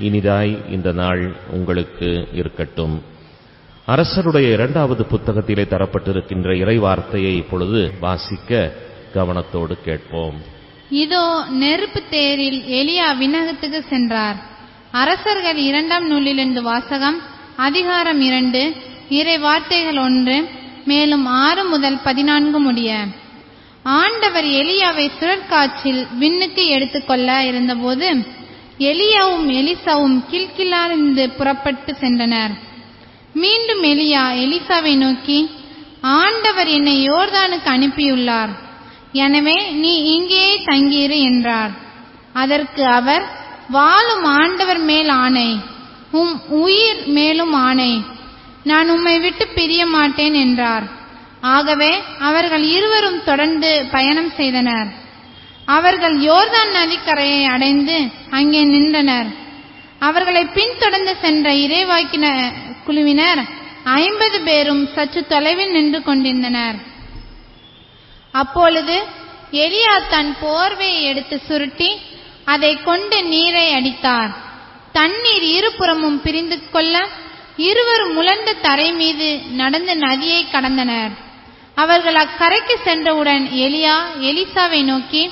இனிதாய் இந்த நாள் உங்களுக்கு இருக்கட்டும். அரசருடைய இரண்டாவது புத்தகத்திலே தரப்பட்டிருக்கின்ற இறைவார்த்தையை இப்பொழுது வாசிக்க கவனத்தோடு கேட்போம். இதோ நெருப்பு தேரில் எலியா விண்ணகத்துக்கு சென்றார். அரசர்கள் இரண்டாம் நூலிலிருந்து வாசகம் அதிகாரம் இரண்டு இறை வார்த்தைகள் ஒன்று மேலும் ஆறு முதல் பதினான்கு முடிய. ஆண்டவர் எலியாவை சுழற்காற்றில் விண்ணுக்கு எடுத்துக்கொள்ள இருந்தபோது எலியாவும் எலிசாவும் கில்கிலாரிருந்து புறப்பட்டு சென்றனர். மீண்டும் எலியா எலிசாவை நோக்கி ஆண்டவர் என்னை யோர்தானுக்கு அனுப்பியுள்ளார். எனவே நீ இங்கேயே தங்கியிரு என்றார். அதற்கு அவர் வாழும் ஆண்டவர் மேல் ஆணை உம் உயிர் மேலும் ஆணை. நான் உம்மை விட்டு பிரிய மாட்டேன் என்றார். ஆகவே அவர்கள் இருவரும் தொடர்ந்து பயணம் செய்தனர். அவர்கள் யோர்தான் நதிக்கரையை அடைந்து அங்கே நின்றனர். அவர்களை பின்தொடர்ந்து சென்ற இறைவாக்கின குழுவினர் ஐம்பது பேரும் சற்று தொலைவில் நின்று கொண்டிருந்தனர். அப்பொழுது எலியா தன் போர்வையை எடுத்து சுருட்டி அதை கொண்டு நீரை அடித்தார். தண்ணீர் இருபுறமும் பிரிந்து கொள்ள இருவரும் முழந்த தரை மீது நடந்து நதியை கடந்தனர். அவர்கள் அக்கரைக்கு சென்றவுடன் எலியா எலிசாவை நோக்கி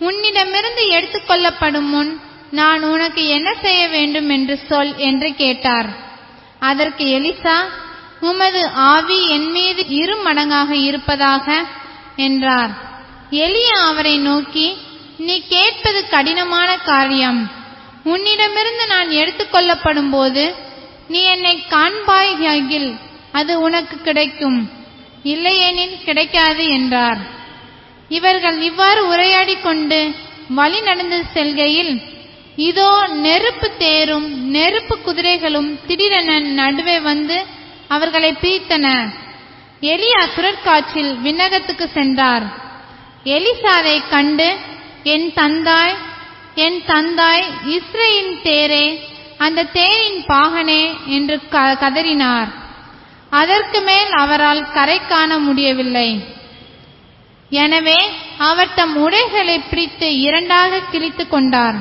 உன்னிடமிருந்து எடுத்துக்கொள்ளப்படும் முன் நான் உனக்கு என்ன செய்ய வேண்டும் என்று சொல் என்று கேட்டார். அதற்கு எலிசா உமது ஆவி என் மீது இரு மடங்காக இருப்பதாக என்றார். எலியா அவரை நோக்கி நீ கேட்பது கடினமான காரியம். உன்னிடமிருந்து நான் எடுத்துக்கொள்ளப்படும் போது நீ என்னை காண்பாயாகில் அது உனக்கு கிடைக்கும். இல்லையெனில் கிடைக்காது என்றார். இவர்கள் இவ்வாறு உரையாடி கொண்டு வழி நடந்து செல்கையில் இதோ நெருப்பு தேரும் நெருப்பு குதிரைகளும் திடீரென நடுவே வந்து அவர்களை பிரித்தன எலியா சுரற்காற்றில் விண்ணகத்துக்கு சென்றார். எலிசாவை கண்டு என் தந்தாய் என் தந்தாய் இஸ்ரேலின் தேரே அந்த தேரின் பாகனே என்று க- கதறினார். அதற்கு மேல் அவரால் கரை காண முடியவில்லை. எனவே அவர் தம் உடைகளை பிரித்து இரண்டாக கிழித்துக் கொண்டார்.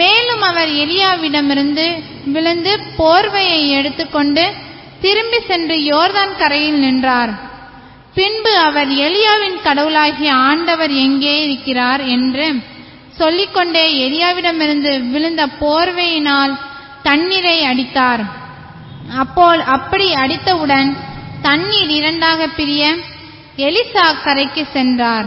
மேலும் அவர் எலியாவிடமிருந்து விழுந்து போர்வையை எடுத்துக்கொண்டு திரும்பி சென்று யோர்தான் கரையில் நின்றார். பின்பு அவர் எலியாவின் கடவுளாகிய ஆண்டவர் எங்கே இருக்கிறார் என்று சொல்லிக்கொண்டே எலியாவிடமிருந்து விழுந்த போர்வையினால் தண்ணீரை அடித்தார். அப்போ அப்படி அடித்தவுடன் தண்ணீர் இரண்டாக பிரிய எலிசா கரைக்கு சென்றார்.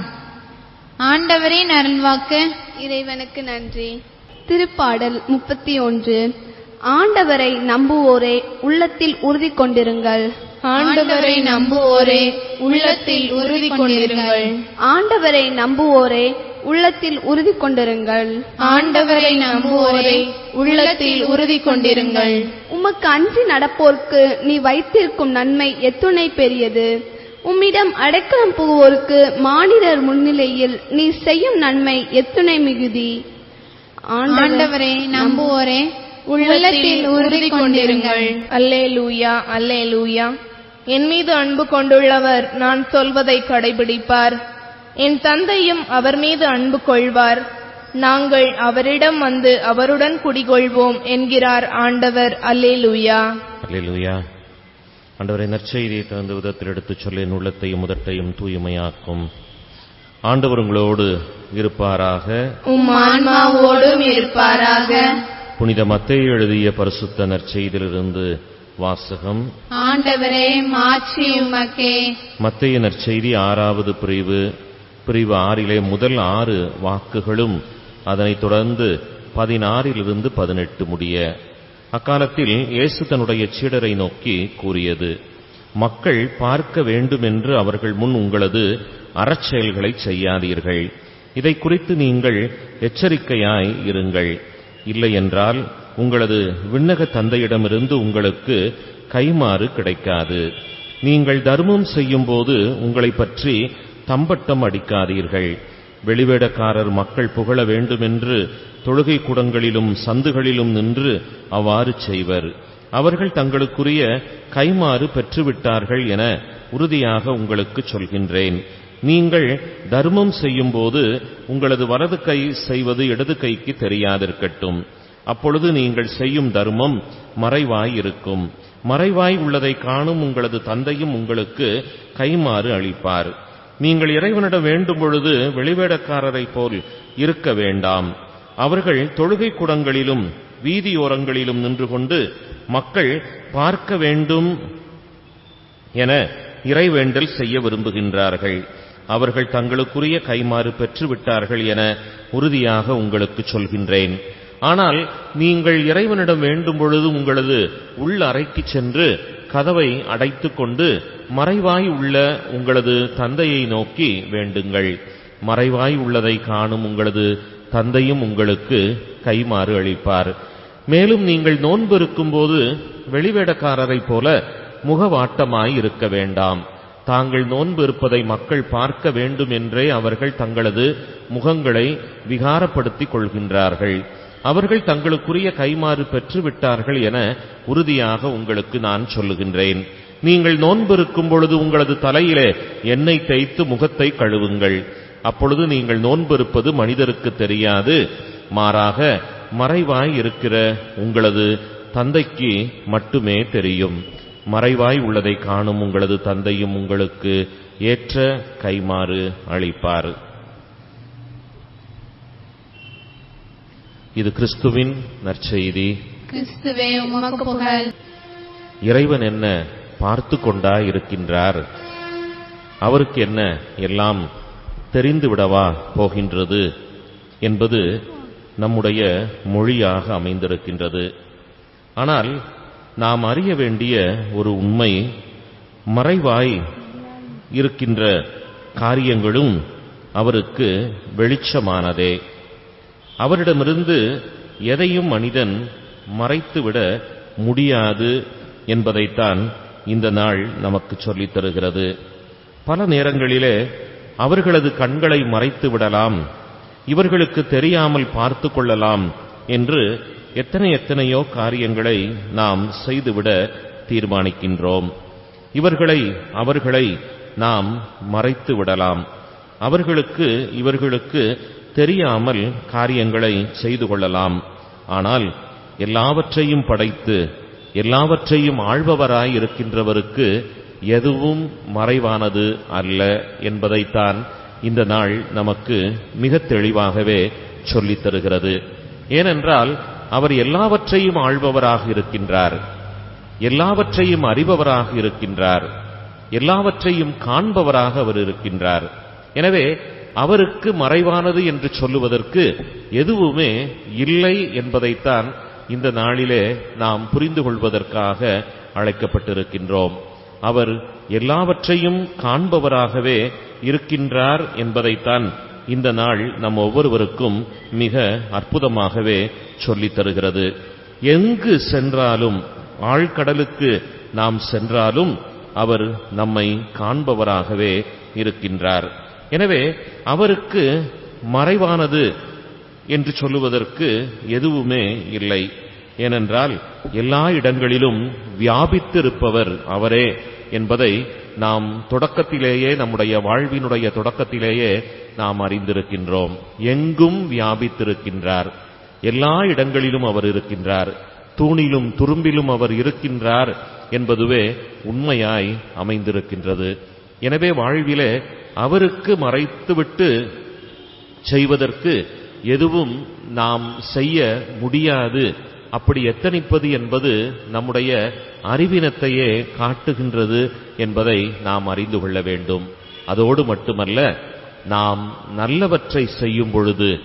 ஆண்டவரின் அருள்வாக்கு. இறைவனுக்கு நன்றி. திருப்பாடல் முப்பத்தி ஒன்று ஆண்டவரை நம்புவோரே உள்ளத்தில் உறுதி கொண்டிருங்கள். ஆண்டவரை நம்புவோரே உள்ளத்தில் உறுதி கொண்டிருங்கள். ஆண்டவரை நம்புவோரே உள்ளத்தில் உறுதி கொண்டிருங்கள். ஆண்டவரை நம்புவோரே உள்ளத்தில் உறுதி கொண்டிருங்கள். உமக்கு அஞ்சி நடப்போர்க்கு நீ வைத்திருக்கும் நன்மை எத்துணை பெரியது. உம்மிடம் அடைக்கலம் புகுவோருக்கு மானிடர் முன்னிலையில் நீ செய்யும் நன்மை எத்துணை மிகுதி. ஆண்டவர் நம்புவோரே உள்ளத்தில் உறுதி கொண்டிருங்கள். அல்லே லூயா அல்லே லூயா என் மீது அன்பு கொண்டுள்ளவர் நான் சொல்வதை கடைபிடிப்பார். என் தந்தையும் அவர் மீது அன்பு கொள்வார். நாங்கள் அவரிடம் வந்து அவருடன் குடிகொள்வோம் என்கிறார் ஆண்டவர். அல்லே லூயா அல்லேலூயா. ஆண்டவரை நற்செய்தியை தகுந்த விதத்தில் எடுத்துச் சொல்ல என் உள்ளத்தையும் முதட்டையும் தூய்மையாக்கும். ஆண்டவர் உங்களோடு இருப்பாராக. இருப்பாராக. புனித மத்தேயு எழுதிய பரிசுத்த நற்செய்தியிலிருந்து வாசகம். ஆண்டவரே உமக்கே. மத்தேய நற்செய்தி ஆறாவது பிரிவு. பிரிவு ஆறிலே முதல் ஆறு வாக்குகளும் அதனைத் தொடர்ந்து பதினாறிலிருந்து பதினெட்டு முடிய அக்காலத்தில் இயேசு தன்னுடைய சீடரை நோக்கி கூறியது மக்கள் பார்க்க வேண்டுமென்று அவர்கள் முன் உங்களது அறச்செயல்களை செய்யாதீர்கள். இதை குறித்து நீங்கள் எச்சரிக்கையாய் இருங்கள். இல்லையென்றால் உங்களது விண்ணக தந்தையிடமிருந்து உங்களுக்கு கைமாறு கிடைக்காது. நீங்கள் தர்மம் செய்யும்போது உங்களைப் பற்றி தம்பட்டம் அடிக்காதீர்கள். வெளிவேடக்காரர் மக்கள் புகழ வேண்டுமென்று தொழுகை கூடங்களிலும் சந்துகளிலும் நின்று அவ்வாறு செய்வர். அவர்கள் தங்களுக்குரிய கைமாறு பெற்றுவிட்டார்கள் என உறுதியாக உங்களுக்குச் சொல்கின்றேன். நீங்கள் தர்மம் செய்யும்போது உங்களது வலது கை செய்வது இடது கைக்கு தெரியாதிருக்கட்டும். அப்பொழுது நீங்கள் செய்யும் தர்மம் மறைவாய் இருக்கும். மறைவாய் உள்ளதை காணும் உங்களது தந்தையும் உங்களுக்கு கைமாறு அளிப்பார். நீங்கள் இறைவனிடம் வேண்டும் பொழுது வெளிவேடக்காரரைப் போல் இருக்க வேண்டாம். அவர்கள் தொழுகை குடங்களிலும் வீதியோரங்களிலும் நின்று கொண்டு மக்கள் பார்க்க வேண்டும் என இறைவேண்டல் செய்ய விரும்புகின்றார்கள். அவர்கள் தங்களுக்குரிய கைமாறு பெற்றுவிட்டார்கள் என உறுதியாக உங்களுக்கு சொல்கின்றேன். ஆனால் நீங்கள் இறைவனிடம் வேண்டும் பொழுது உங்களது உள் அறைக்கு சென்று கதவை அடைத்துக் கொண்டு மறைவாய் உள்ள உங்களது தந்தையை நோக்கி வேண்டுங்கள். மறைவாய் உள்ளதை காணும் உங்களது தந்தையும் உங்களுக்கு கைமாறு அளிப்பார். மேலும் நீங்கள் நோன்பு இருக்கும்போது வெளிவேடக்காரரைப் போல முகவாட்டமாய் இருக்க வேண்டாம். தாங்கள் நோன்பு இருப்பதை மக்கள் பார்க்க வேண்டும் என்றே அவர்கள் தங்களது முகங்களை விகாரப்படுத்திக் கொள்கின்றார்கள். அவர்கள் தங்களுக்குரிய கைமாறு பெற்று விட்டார்கள் என உறுதியாக உங்களுக்கு நான் சொல்லுகின்றேன். நீங்கள் நோன்பிருக்கும் பொழுது உங்களது தலையிலே எண்ணெய் தேய்த்து முகத்தை கழுவுங்கள். அப்பொழுது நீங்கள் நோன்பு இருப்பது மனிதருக்கு தெரியாது. மாறாக மறைவாய் இருக்கிற உங்களது தந்தைக்கு மட்டுமே தெரியும். மறைவாய் உள்ளதை காணும் உங்களது தந்தையும் உங்களுக்கு ஏற்ற கைமாறு அளிப்பார். இது கிறிஸ்துவின் நற்செய்தி. கிறிஸ்துவே உமக்கு புகழ். இறைவன் என்ன பார்த்து கொண்டா இருக்கின்றார் அவருக்கு என்ன எல்லாம் தெரிந்துவிடவா போகின்றது என்பது நம்முடைய மொழியாக அமைந்திருக்கின்றது. ஆனால் நாம் அறிய வேண்டிய ஒரு உண்மை மறைவாய் இருக்கின்ற காரியங்களும் அவருக்கு வெளிச்சமானதே. அவரிடமிருந்து எதையும் மனிதன் மறைத்துவிட முடியாது என்பதைத்தான் இந்த நாள் நமக்கு சொல்லித் தருகிறது. பல நேரங்களிலே அவர்களது கண்களை மறைத்து விடலாம் இவர்களுக்கு தெரியாமல் பார்த்து கொள்ளலாம் என்று எத்தனை எத்தனையோ காரியங்களை நாம் செய்துவிட தீர்மானிக்கின்றோம். இவர்களை அவர்களை நாம் மறைத்து விடலாம் அவர்களுக்கு இவர்களுக்கு தெரியாமல் காரியங்களை செய்து கொள்ளலாம். ஆனால் எல்லாவற்றையும் படைத்து எல்லாவற்றையும் ஆழ்பவராய் இருக்கின்றவருக்கு எதுவும் மறைவானது அல்ல என்பதைத்தான் இந்த நாள் நமக்கு மிக தெளிவாகவே சொல்லித் தருகிறது. ஏனென்றால் அவர் எல்லாவற்றையும் ஆள்பவராக இருக்கின்றார். எல்லாவற்றையும் அறிபவராக இருக்கின்றார். எல்லாவற்றையும் காண்பவராக அவர் இருக்கின்றார். எனவே அவருக்கு மறைவானது என்று சொல்லுவதற்கு எதுவுமே இல்லை என்பதைத்தான் இந்த நாளிலே நாம் புரிந்து கொள்வதற்காக அழைக்கப்பட்டிருக்கின்றோம். அவர் எல்லாவற்றையும் காண்பவராகவே இருக்கின்றார் என்பதைத்தான் இந்த நாள் நம் ஒவ்வொருவருக்கும் மிக அற்புதமாகவே சொல்லித் தருகிறது. எங்கு சென்றாலும் ஆழ்கடலுக்கு நாம் சென்றாலும் அவர் நம்மை காண்பவராகவே இருக்கின்றார். எனவே அவருக்கு மறைவானது என்று சொல்லுவதற்கு எதுவுமே இல்லை. ஏனென்றால் எல்லா இடங்களிலும் வியாபித்திருப்பவர் அவரே என்பதை நாம் தொடக்கத்திலேயே நம்முடைய வாழ்வினுடைய தொடக்கத்திலேயே நாம் அறிந்திருக்கின்றோம். எங்கும் வியாபித்திருக்கின்றார். எல்லா இடங்களிலும் அவர் இருக்கின்றார். தூணிலும் துரும்பிலும் அவர் இருக்கின்றார் என்பதுவே உண்மையாய் அமைந்திருக்கின்றது. எனவே வாழ்விலே அவருக்கு மறைத்துவிட்டு செய்வதற்கு எதுவும் நாம் செய்ய முடியாது. அப்படி எத்தனிப்பது என்பது நம்முடைய அறிவினத்தையே காட்டுகின்றது என்பதை நாம் அறிந்து கொள்ள வேண்டும். அதோடு மட்டுமல்ல நாம் நல்லவற்றை செய்யும் பொழுது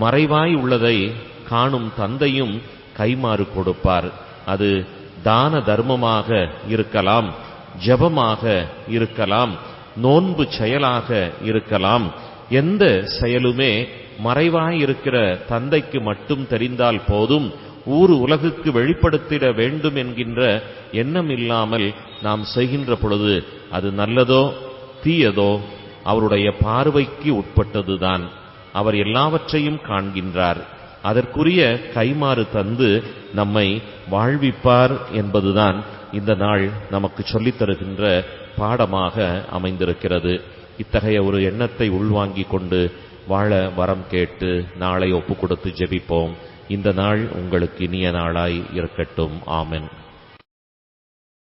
மறைவாய் உள்ளதை காணும் தந்தையும் கைமாறு கொடுப்பார். அது தான தர்மமாக இருக்கலாம் ஜெபமாக இருக்கலாம் நோன்பு செயலாக இருக்கலாம். எந்த செயலுமே மறைவாய் இருக்கிற தந்தைக்கு மட்டும் தெரிந்தால் போதும். ஊர் உலகுக்கு வெளிப்படுத்திட வேண்டும் என்கின்ற எண்ணம் இல்லாமல் நாம் செய்கின்ற பொழுது அது நல்லதோ தீயதோ அவருடைய பார்வைக்கு உட்பட்டதுதான். அவர் எல்லாவற்றையும் காண்கின்றார். அதற்குரிய கைமாறு தந்து நம்மை வாழ்விப்பார் என்பதுதான் இந்த நாள் நமக்கு சொல்லித் தருகின்ற பாடமாக அமைந்திருக்கிறது. இத்தகைய ஒரு எண்ணத்தை உள்வாங்கிக் கொண்டு வாழ வரம் கேட்டு நாளை ஒப்பு கொடுத்து ஜெபிப்போம். இந்த நாள் உங்களுக்கு இனிய நாளாய் இருக்கட்டும். ஆமென்.